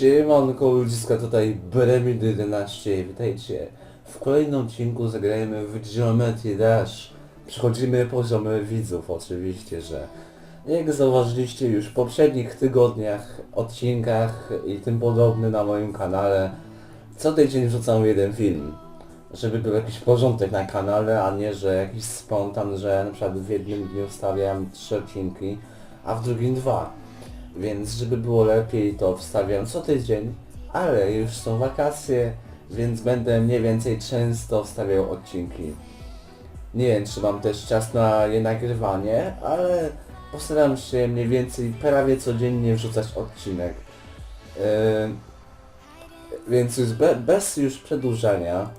Siemanko ludziska, tutaj Bremid 11 Witajcie. W kolejnym odcinku zagrajemy w Geometry Dash. Przechodzimy poziomy widzów, oczywiście, że jak zauważyliście już w poprzednich tygodniach, odcinkach i tym podobne na moim kanale, co tydzień wrzucam jeden film. Żeby był jakiś porządek na kanale, a nie, że jakiś spontan, że na przykład w jednym dniu wstawiam trzy odcinki, a w drugim dwa. Więc żeby było lepiej to wstawiam co tydzień, ale już są wakacje, więc będę mniej więcej często wstawiał odcinki. Nie wiem czy mam też czas na je nagrywanie, ale postaram się mniej więcej prawie codziennie wrzucać odcinek. Yy, więc już be, bez już przedłużania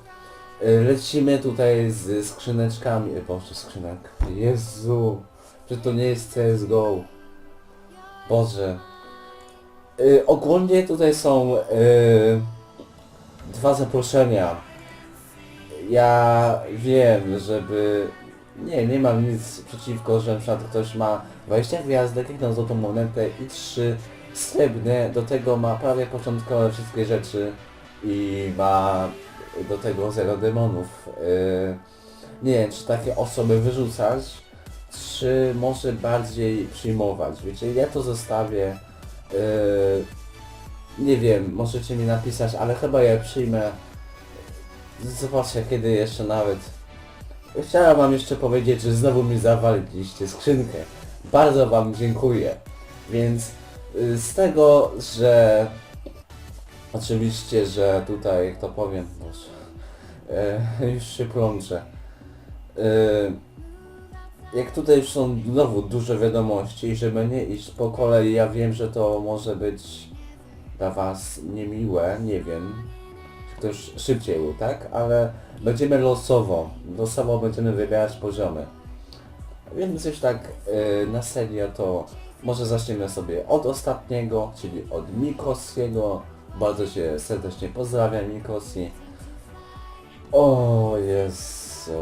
yy, lecimy tutaj z skrzyneczkami. Boże skrzynek. Jezu, że to nie jest CSGO. Boże. Y, ogólnie tutaj są y, dwa zaproszenia. Ja wiem, żeby... Nie, nie mam nic przeciwko, że na przykład ktoś ma 20 gwiazdek, jedną złotą monetę i trzy srebrne, do tego ma prawie początkowe wszystkie rzeczy i ma do tego zero demonów. Y, nie wiem, czy takie osoby wyrzucać, czy może bardziej przyjmować. Wiecie, ja to zostawię. Yy, nie wiem, możecie mi napisać, ale chyba ja przyjmę. Zobaczę kiedy jeszcze nawet. Chciałem wam jeszcze powiedzieć, że znowu mi zawaliliście skrzynkę. Bardzo wam dziękuję. Więc yy, z tego, że oczywiście, że tutaj, jak to powiem, yy, już się plączę. Yy, jak tutaj już są znowu duże wiadomości i żeby nie iść po kolei, ja wiem, że to może być dla was niemiłe, nie wiem, ktoś szybciej był, tak? Ale będziemy losowo, losowo będziemy wybierać poziomy. Więc już tak yy, na serio to może zaczniemy sobie od ostatniego, czyli od Mikosiego. Bardzo cię serdecznie pozdrawiam Mikosi. O Jezu.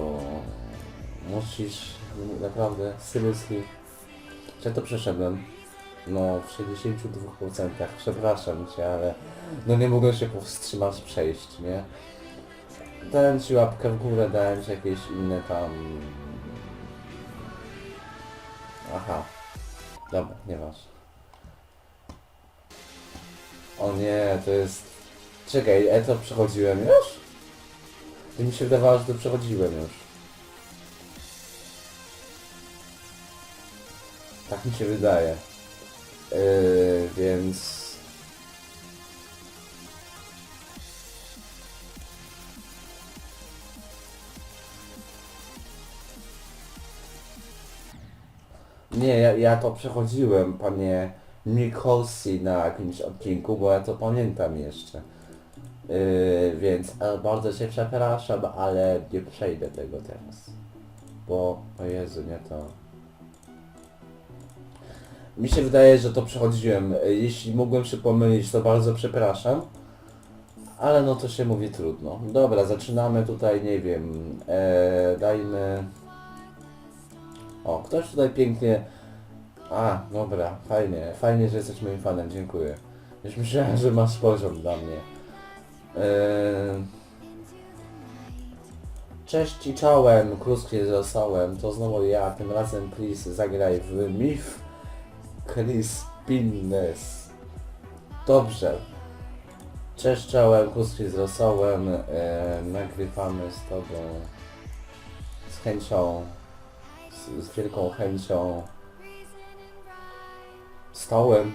Musisz naprawdę. Czy ja to przeszedłem? No w 62%. Przepraszam cię, ale no nie mogłem się powstrzymać przejść, nie? Dałem ci łapkę w górę, dałem ci jakieś inne tam... Aha. Dobra, nieważne. O nie, to jest... Czekaj, ja to przechodziłem już? To mi się wydawało, że to przechodziłem już. Tak mi się wydaje. Yy, więc... Nie, ja, ja to przechodziłem, panie Mikolsi na jakimś odcinku, bo ja to pamiętam jeszcze. Yy, więc e, bardzo się przepraszam, ale nie przejdę tego teraz. Bo, o Jezu, nie to. Mi się wydaje, że to przechodziłem. E, Jeśli mogłem się pomylić, to bardzo przepraszam. Ale no to się mówi trudno. Dobra, zaczynamy tutaj, nie wiem, e, dajmy... O, ktoś tutaj pięknie... A, dobra, fajnie, fajnie, że jesteś moim fanem, dziękuję. Już myślałem, że masz poziom dla mnie. E, Cześć i czołem, krótkie z rosołem, to znowu ja, tym razem please zagraj w Mif Crispiness. Dobrze. Cześć czołem, krótkie z rosołem, e, nagrywamy z tobą z chęcią, z, z wielką chęcią, stołem.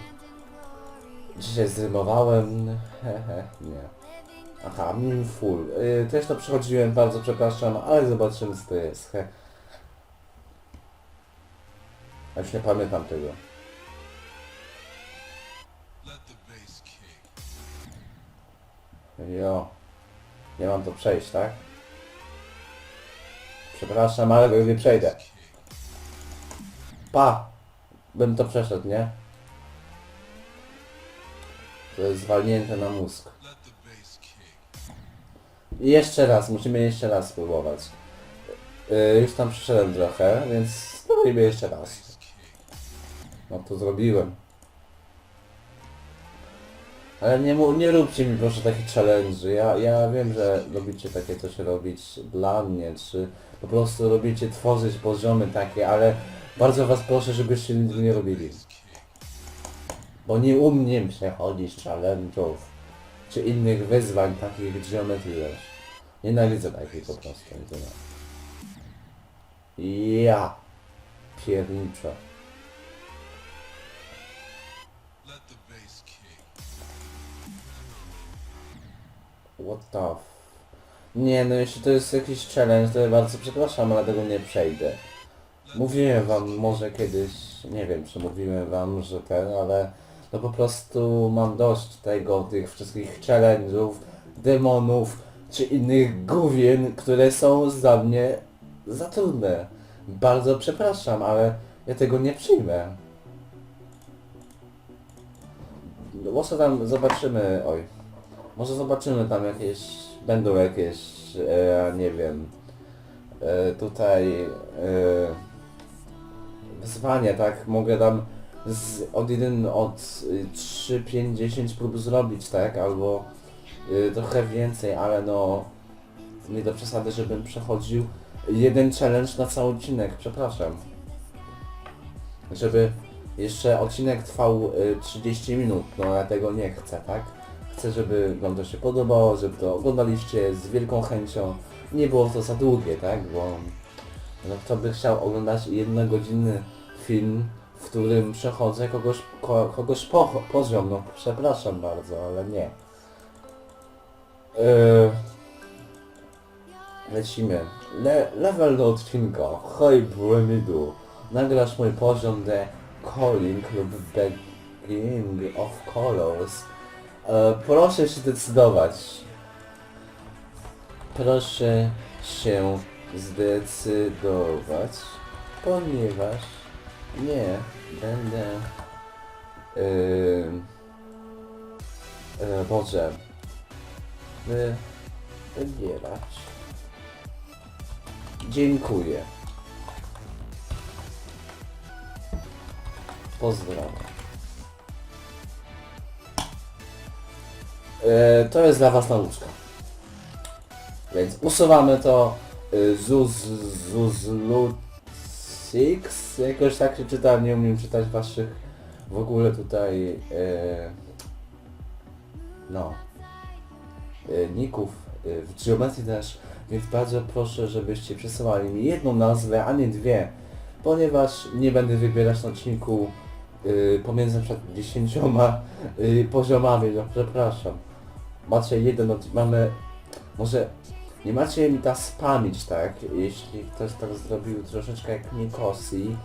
Dzisiaj zrymowałem, nie. Aha, min full. Yy, też to przechodziłem, bardzo przepraszam, ale zobaczymy co to jest. He. Ja już nie pamiętam tego. Jo. Nie mam to przejść, tak? Przepraszam, ale go nie przejdę. Pa! Bym to przeszedł, nie? To jest zwalnięte na mózg. I jeszcze raz, musimy jeszcze raz spróbować. Yy, już tam przyszedłem trochę, więc spróbujmy jeszcze raz. No to zrobiłem. Ale nie, nie róbcie mi proszę takich challenge. Ja, ja wiem, że lubicie takie coś robić dla mnie, czy po prostu lubicie tworzyć poziomy takie, ale bardzo was proszę, żebyście nigdy nie robili. Bo nie umiem przechodzić challenge'ów, czy innych wyzwań takich Geometry Dash. Nienawidzę takich po prostu. i. Ja pierniczę. What the f... Nie no, jeśli to jest jakiś challenge, to ja bardzo przepraszam, ale tego nie przejdę. Mówiłem wam może kiedyś, nie wiem czy mówiłem wam, że ten, ale no po prostu mam dość tego, tych wszystkich challenge'ów, demonów, czy innych główien, które są dla mnie za trudne. Bardzo przepraszam, ale ja tego nie przyjmę. Może tam zobaczymy, oj, może zobaczymy tam jakieś, będą jakieś, e, nie wiem, e, tutaj e, wyzwania, tak? Mogę tam z, od 1, od y, 3, 5, 10 prób zrobić, tak? Albo y, trochę więcej, ale no nie do przesady, żebym przechodził jeden challenge na cały odcinek, przepraszam. Żeby jeszcze odcinek trwał y, 30 minut, no ja tego nie chcę, tak? Chcę, żeby wam to się podobało, żeby to oglądaliście z wielką chęcią. Nie było to za długie, tak? Bo no, kto by chciał oglądać jednogodzinny film, w którym przechodzę kogoś, ko, kogoś po, poziom, no przepraszam bardzo, ale nie. Yy, lecimy. Le, level do odcinka. Hej Bremidu. Nagrasz mój poziom The Calling lub Beginning of Colors. E, proszę się zdecydować. Proszę się zdecydować, ponieważ nie będę... Yy, yy, Boże. Wy, wybierać. Dziękuję. Pozdrawiam. E, to jest dla Was nauczka. Więc usuwamy to y, Zuz, Zuzlusix, jakoś tak się czyta, nie umiem czytać Waszych w ogóle tutaj e, no ników w geometrii też, więc bardzo proszę, żebyście przesyłali mi jedną nazwę, a nie dwie, ponieważ nie będę wybierać na odcinku pomiędzy dziesięcioma y, poziomami, no przepraszam. Macie jeden, od- mamy, może nie macie mi ta spamić, tak? Jeśli ktoś tak zrobił troszeczkę jak Nikosi,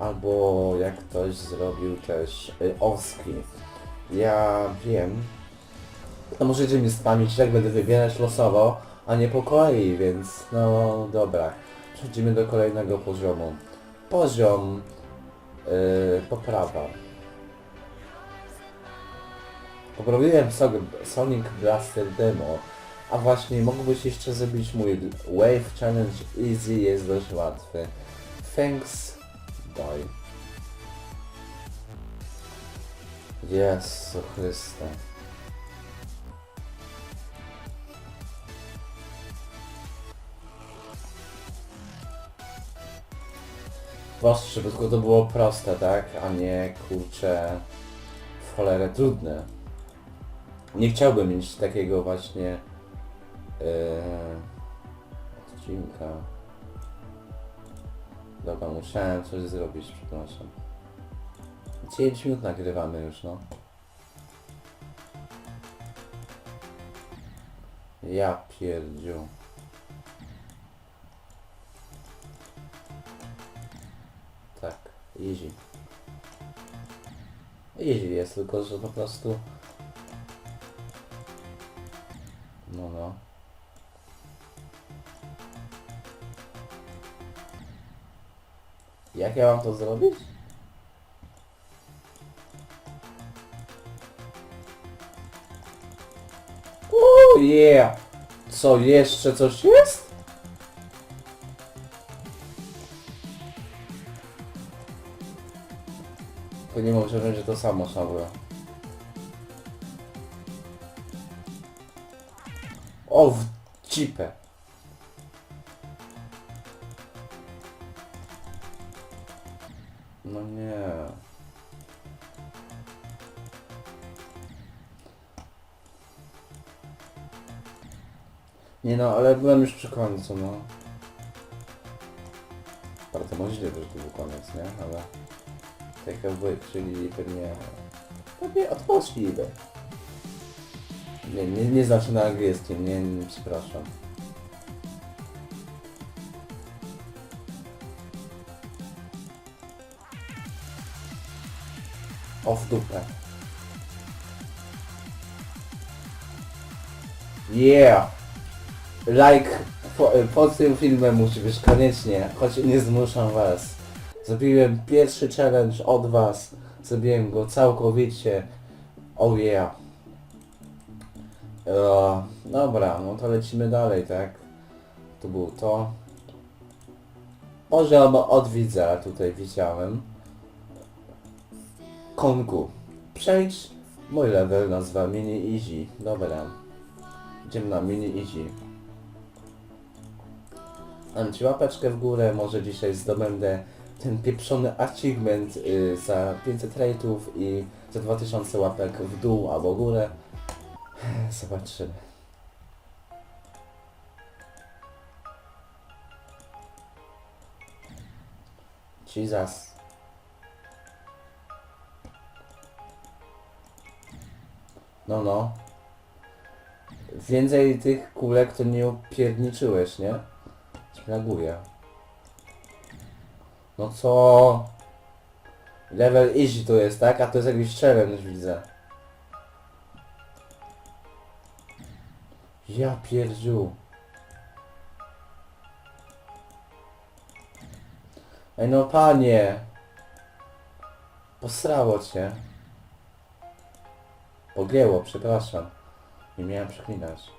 albo jak ktoś zrobił też y, Oski. Ja wiem, to możecie mi spamić, tak będę wybierać losowo, a nie po kolei, więc no dobra. Przechodzimy do kolejnego poziomu. Poziom yy, poprawa. Poprawiłem so Sonic Blaster Demo, a właśnie mógłbyś jeszcze zrobić mój Wave Challenge Easy, jest dość łatwy. Thanks, bye. Jezu Chryste. Żeby tylko to było proste, tak? A nie kurcze w cholerę trudne. Nie chciałbym mieć takiego właśnie yy, odcinka. Dobra, musiałem coś zrobić, przepraszam. 9 minut nagrywamy już, no. Ja pierdziu. Tak, easy. Easy jest, tylko że po prostu... Jak ja mam to zrobić? Uuu, yeah! Co, jeszcze coś jest? To nie mów, że będzie to samo trzeba było. O, w cipę. No nie. Nie no, ale byłem już przy końcu, no. Bardzo możliwe, że to był koniec, nie? Ale... Tak jakby, czyli pewnie... Pewnie odpoczliwe. Nie, nie, nie się na angielskim, nie, nie przepraszam. O w dupę. Yeah! Like po, pod tym filmem musi być koniecznie, choć nie zmuszam was. Zrobiłem pierwszy challenge od was. Zrobiłem go całkowicie. Oh yeah. E, dobra, no to lecimy dalej, tak? Tu było to. Poziom od widza tutaj widziałem. Kongu. Przejdź. Mój level nazywa Mini Easy. Dobra. Idziemy na Mini Easy. Dam ci łapeczkę w górę, może dzisiaj zdobędę ten pieprzony achievement y, za 500 rate'ów i za 2000 łapek w dół albo górę. Zobaczymy. Jesus. No no. Więcej tych kulek to nie opierniczyłeś, nie? Śmiaguję. No co? Level easy to jest, tak? A to jest jakiś challenge widzę. Ja pierdziu. Ej no panie. Posrało cię. Pogięło, przepraszam. Nie miałem przeklinać.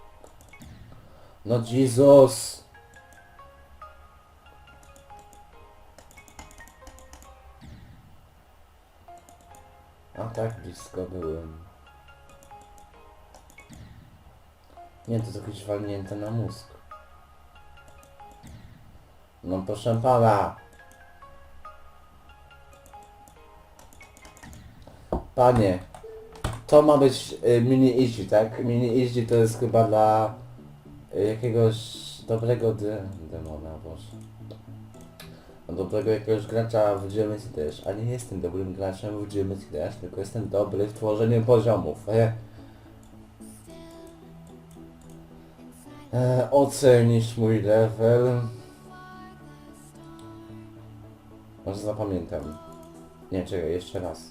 No Jezus. A tak blisko byłem. Nie, to jest jakieś walnięte na mózg. No proszę pana. Panie, to ma być y, mini easy, tak? Mini easy to jest chyba dla y, jakiegoś dobrego de demona, boże. No, dobrego jakiegoś gracza w Geometry Dash, a nie jestem dobrym graczem w Geometry Dash, tylko jestem dobry w tworzeniu poziomów. E, ocenisz mój level. Może zapamiętam. Nie, czekaj, jeszcze raz.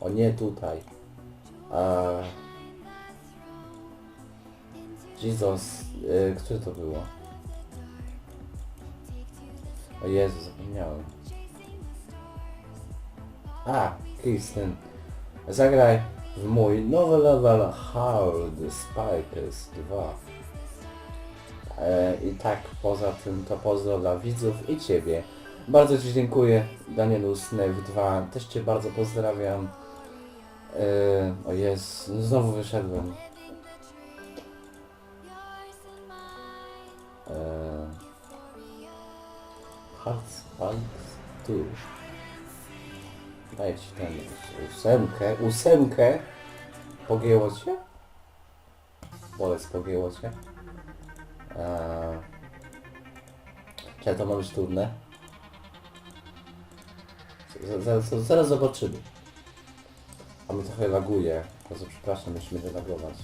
O nie, tutaj. Jesus, y, które to było? O Jezu, zapomniałem. A, Kristen. Zagraj w mój nowy level Hard Spikes 2. E, I tak, poza tym to pozdro dla widzów i Ciebie. Bardzo Ci dziękuję, Danielu Snave 2. Też Cię bardzo pozdrawiam. E, o jest, znowu wyszedłem. E, Hard Spikes 2. Daję Ci ten ósemkę. Ósemkę? Pogięło Cię? Bolec, pogięło Cię? Eee... Czy to ma być trudne? Z- Zaraz, zaraz zobaczymy. A mi trochę laguje. Bardzo przepraszam, musimy relagować.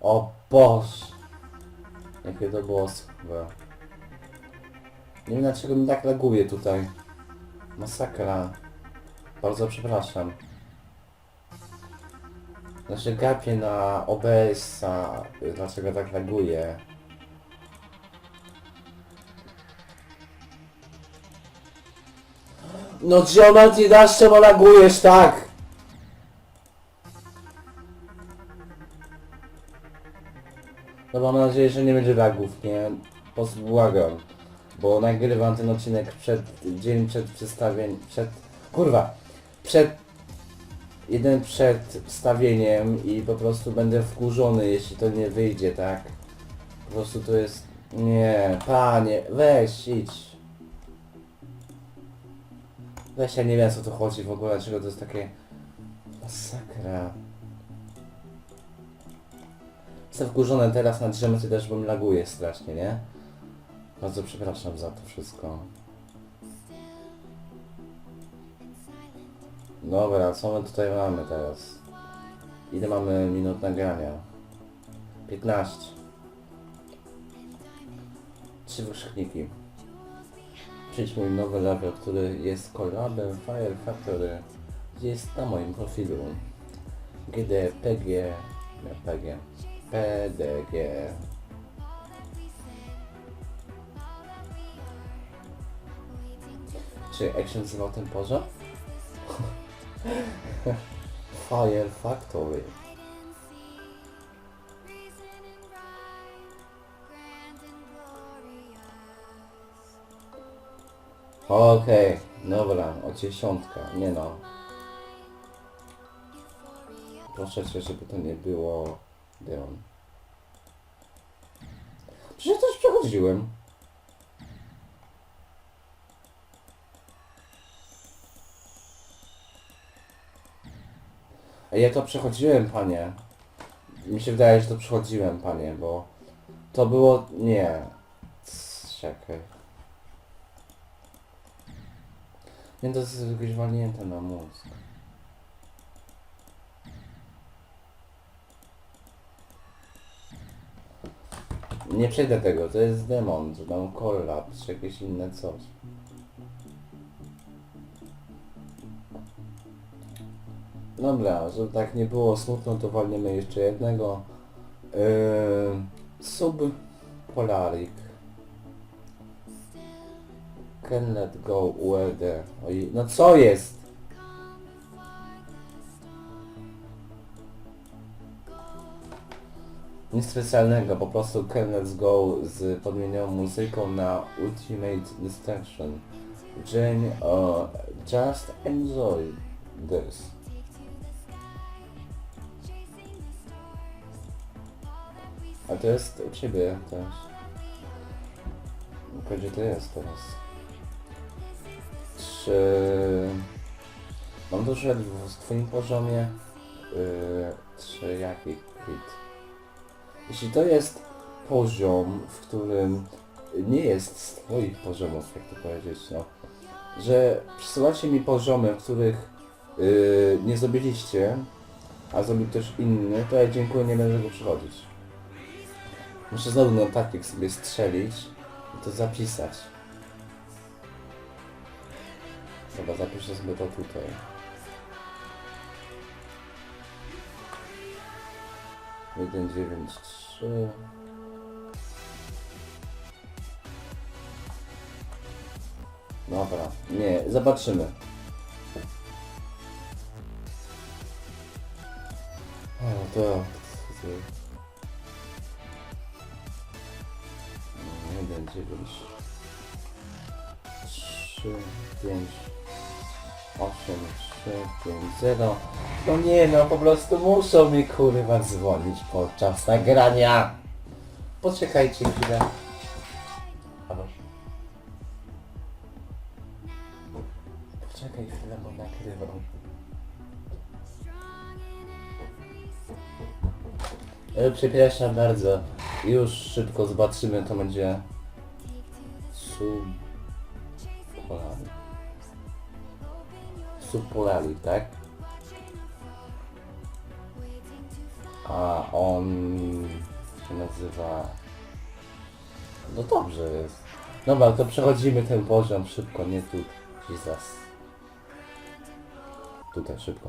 O Boż! Jakie to było słabe. Nie wiem dlaczego mi tak laguje tutaj. Masakra. Bardzo przepraszam. Znaczy gapię na OBS-a, dlaczego tak laguje. No Geometry Dash czemu lagujesz tak? No mam nadzieję, że nie będzie lagów, nie? Błagam. Bo nagrywam ten odcinek przed, dzień przed przedstawieniem, przed... Kurwa! przed jeden przed wstawieniem i po prostu będę wkurzony, jeśli to nie wyjdzie, tak? Po prostu to jest... Nie, panie, weź, idź. Weź, ja nie wiem, co tu chodzi w ogóle, dlaczego to jest takie... Masakra. Jestem wkurzony teraz na drzemce też, bo mi laguje strasznie, nie? Bardzo przepraszam za to wszystko. Dobra, co my tutaj mamy teraz? Ile mamy minut nagrania? 15. Trzy wykrzykniki. Przyjdź mój nowy level, który jest collabem Fire Factory. Jest na moim profilu. GD, PG, PDG. Czy się nazywał ten pożar? Fire Factory. Okej, dobra, o dziesiątka, nie no. Proszę cię, żeby to nie było Deon. Przecież też przechodziłem. A ja to przechodziłem, panie. Mi się wydaje, że to przechodziłem, panie, bo to było... nie. Czekaj. Nie, to jest jakieś walnięte na mózg. Nie przejdę tego, to jest demon, czy tam kolaps, czy jakieś inne coś. Dobra, żeby tak nie było smutno, to walniemy jeszcze jednego. Yy, Subpolarik. Can let go weather. Oj, no co jest? Nic specjalnego, po prostu Can Let's Go z podmienioną muzyką na Ultimate Destruction. Jane, uh, just enjoy this. A to jest u ciebie też. Gdzie to jest teraz? Czy... Mam dużo w twoim poziomie? Yy, czy jaki kwit? Jeśli to jest poziom, w którym nie jest z twoich poziomów, jak to powiedzieć, no, że przysyłacie mi poziomy, których yy, nie zrobiliście, a zrobił ktoś inny, to ja dziękuję, nie będę go przychodzić. Muszę znowu na sobie strzelić i to zapisać. Dobra, zapiszę sobie to tutaj. Jeden dziewięć trzy. Dobra, nie, zobaczymy. O, to... Jeden dziewięć trzy pięć osiem trzy pięć zero No nie no, po prostu muszą mi kurwa dzwonić podczas nagrania. Poczekajcie chwilę. Poczekaj chwilę, bo nagrywam. E, Przepraszam bardzo. Już szybko zobaczymy, to będzie... Subpolari. Subpolari, tak? A on się nazywa... No dobrze jest. Dobra, to przechodzimy ten poziom szybko, nie tu. Jesus. Tutaj szybko.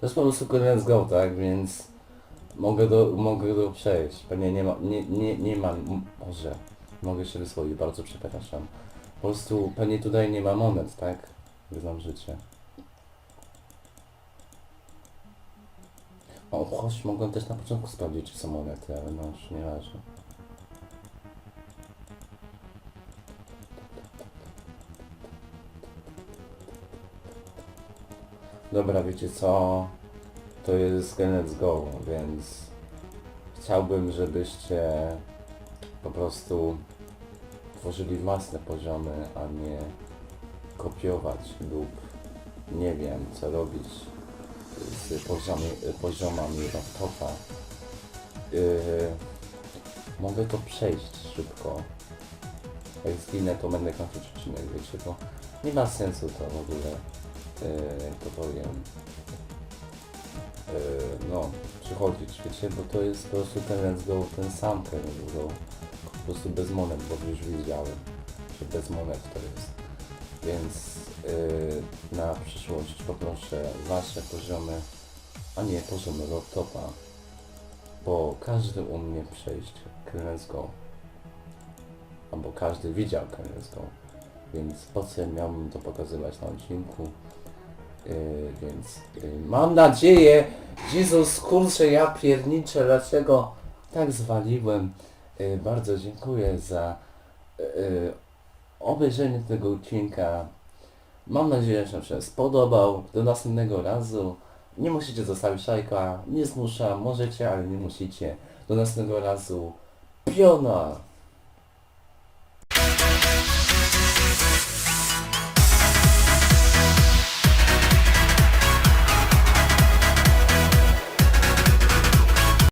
To jest po prostu Let's Go, tak? Więc mogę do, mogę go przejść. Pewnie nie ma, nie, nie, nie mam, może, mogę się wysłowić, bardzo przepraszam. Po prostu pewnie tutaj nie ma monet, tak? Wyznam życie. O, choć mogłem też na początku sprawdzić, czy są monety, ale no już nieważne. Dobra, wiecie co? To jest Let's Go, więc chciałbym, żebyście po prostu tworzyli własne poziomy, a nie kopiować lub nie wiem co robić z poziomami laptopa. Yy, mogę to przejść szybko. Jak zginę to będę kończyć odcinek, wiecie, bo nie ma sensu to w ogóle, yy, to powiem, yy, no, przychodzić, wiecie, bo to jest po prostu ten Let's Go, ten sam ten Go, prostu bez monet, bo już widziałem, że bez monet to jest. Więc yy, na przyszłość poproszę wasze poziomy, a nie poziomy laptopa, bo każdy umie przejść Let's Go. Albo każdy widział Let's Go. Więc po co miałbym to pokazywać na odcinku? Yy, więc yy, mam nadzieję, Jezus kurczę, ja pierniczę, dlaczego tak zwaliłem. Yy, bardzo dziękuję za yy, obejrzenie tego odcinka. Mam nadzieję, że się spodobał. Do następnego razu. Nie musicie zostawić lajka, nie zmuszam, możecie, ale nie musicie. Do następnego razu. Piona!